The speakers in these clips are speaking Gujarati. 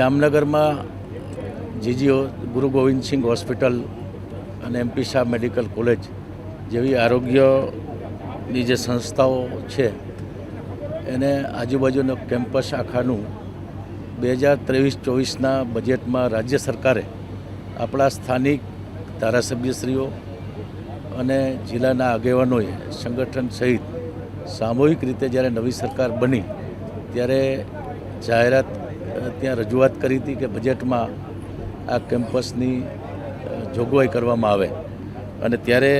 જામનગરમાં જીજીઓ ગુરુ ગોવિંદસિંહ હોસ્પિટલ અને એમપી શાહ મેડિકલ કોલેજ જેવી આરોગ્યની જે સંસ્થાઓ છે, એને આજુબાજુનો કેમ્પસ આખાનું બે હજાર ત્રેવીસ ચોવીસના બજેટમાં રાજ્ય સરકારે આપણા સ્થાનિક ધારાસભ્યશ્રીઓ અને જિલ્લાના આગેવાનોએ સંગઠન સહિત સામૂહિક રીતે જ્યારે નવી સરકાર બની, ત્યારે જાહેરાત ત્યાં રજૂઆત કરી હતી કે બજેટમાં આ કેમ્પસની જોગવાઈ કરવામાં આવે. અને ત્યારે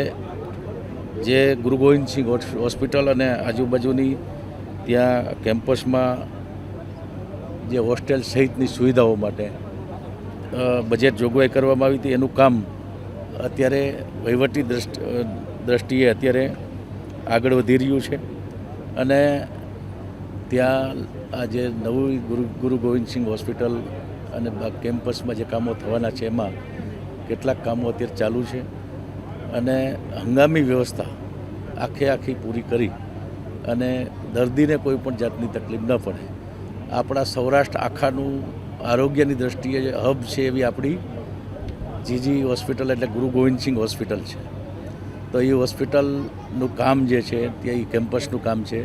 જે ગુરુ ગોવિંદસિંહ હોસ્પિટલ અને આજુબાજુની ત્યાં કેમ્પસમાં જે હોસ્ટેલ સહિતની સુવિધાઓ માટે બજેટ જોગવાઈ કરવામાં આવી હતી. એનું કામ અત્યારે વહીવટી દ્રષ્ટ દ્રષ્ટિએ અત્યારે આગળ વધી રહ્યું છે. અને ત્યાં આજે નવું ગુરુ ગુરુ ગોવિંદસિંહ હોસ્પિટલ અને કેમ્પસમાં જે કામો થવાના છે એમાં કેટલાક કામો અત્યારે ચાલુ છે. અને હંગામી વ્યવસ્થા આખે આખી પૂરી કરી અને દર્દીને કોઈ પણ જાતની તકલીફ ન પડે. આપણા સૌરાષ્ટ્ર આખાનું આરોગ્યની દ્રષ્ટિએ હબ છે એવી આપણી જીજી હોસ્પિટલ એટલે ગુરુ ગોવિંદસિંહ હોસ્પિટલ છે. તો એ હોસ્પિટલનું કામ જે છે, ત્યાં એ કેમ્પસનું કામ છે,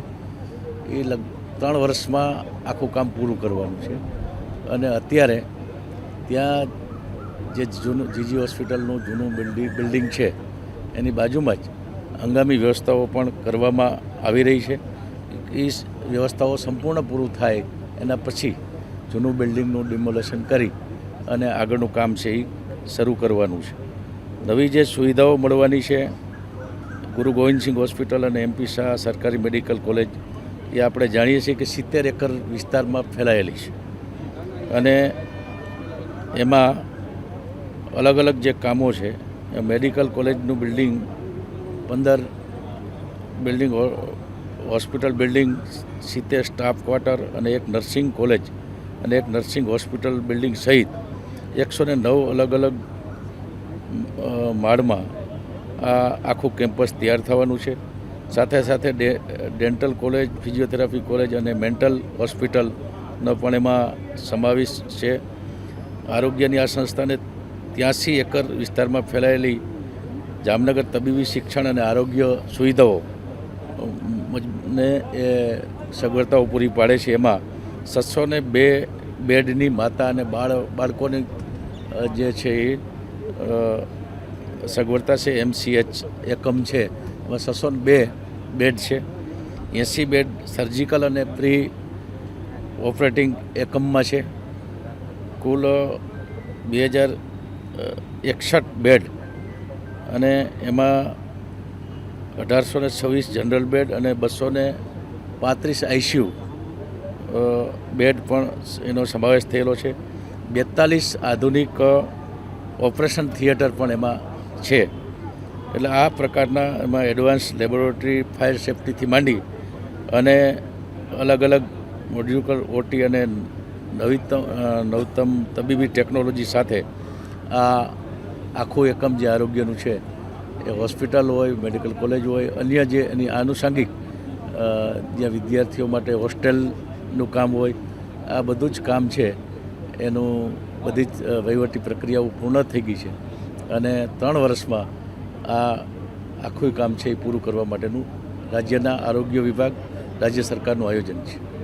એ લગ ત્રણ વર્ષમાં આખું કામ પૂરું કરવાનું છે. અને અત્યારે ત્યાં જે જૂનું, જીજી હોસ્પિટલનું જૂનું બિલ્ડિંગ બિલ્ડિંગ છે, એની બાજુમાં જ હંગામી વ્યવસ્થાઓ પણ કરવામાં આવી રહી છે. એ વ્યવસ્થાઓ સંપૂર્ણ પૂરું થાય એના પછી જૂનું બિલ્ડિંગનું ડિમોલેશન કરી અને આગળનું કામ છે એ શરૂ કરવાનું છે. નવી જે સુવિધાઓ મળવાની છે, ગુરુ ગોવિંદસિંહ હોસ્પિટલ અને એમપી શાહ સરકારી મેડિકલ કોલેજ એ આપણે જાણીએ છીએ કે સિત્તેર એકર વિસ્તારમાં ફેલાયેલી છે. અને એમાં અલગ અલગ જે કામો છે મેડિકલ કોલેજનું બિલ્ડિંગ, પંદર બિલ્ડિંગ હોસ્પિટલ બિલ્ડિંગ, સિત્તેર સ્ટાફ ક્વાર્ટર અને એક નર્સિંગ કોલેજ અને એક નર્સિંગ હોસ્પિટલ બિલ્ડિંગ સહિત એકસો ને નવ અલગ અલગ માળમાં આ આખું કેમ્પસ તૈયાર થવાનું છે. સાથે સાથે ડેન્ટલ કોલેજ, ફિઝિયોથેરાપી કોલેજ અને મેન્ટલ હોસ્પિટલનો પણ એમાં સમાવેશ છે. આરોગ્યની આ સંસ્થાને ત્યાંસી એકર વિસ્તારમાં ફેલાયેલી જામનગર તબીબી શિક્ષણ અને આરોગ્ય સુવિધાઓ ને એ સગવડતાઓ પૂરી પાડે છે. એમાં સત્સો ને બે બેડની માતા અને બાળ, બાળકોની જે છે એ સગવડતા છે. એમસીએચ એકમ છે. એમાં છસો બે બેડ છે. એંસી બેડ સર્જિકલ અને પ્રી ઓપરેટિંગ એકમમાં છે. કુલ બે હજાર એકસઠ બેડ. અને એમાં અઢારસો ને છવ્વીસ જનરલ બેડ અને બસો ને પાંત્રીસ આઈસીયુ બેડ પણ એનો સમાવેશ થયેલો છે. બેતાલીસ આધુનિક ઓપરેશન થિયેટર પણ એમાં છે. એટલે આ પ્રકારના એમાં એડવાન્સ લેબોરેટરી ફાયર સેફટીથી માંડી અને અલગ અલગ મોડ્યુકલ ઓટી અને નવીનતમ નવતમ તબીબી ટેકનોલોજી સાથે આ આખું એકમ જે આરોગ્યનું છે, એ હોસ્પિટલ હોય, મેડિકલ કોલેજ હોય, અન્ય જે એની આનુષાંગિક જ્યાં વિદ્યાર્થીઓ માટે હોસ્ટેલનું કામ હોય, આ બધું જ કામ છે, એનું બધી જ વહીવટી પ્રક્રિયાઓ પૂર્ણ થઈ ગઈ છે. અને ત્રણ વર્ષમાં આ આખું કામ છે એ પૂરું કરવા માટેનું રાજ્યના આરોગ્ય વિભાગ, રાજ્ય સરકારનું આયોજન છે.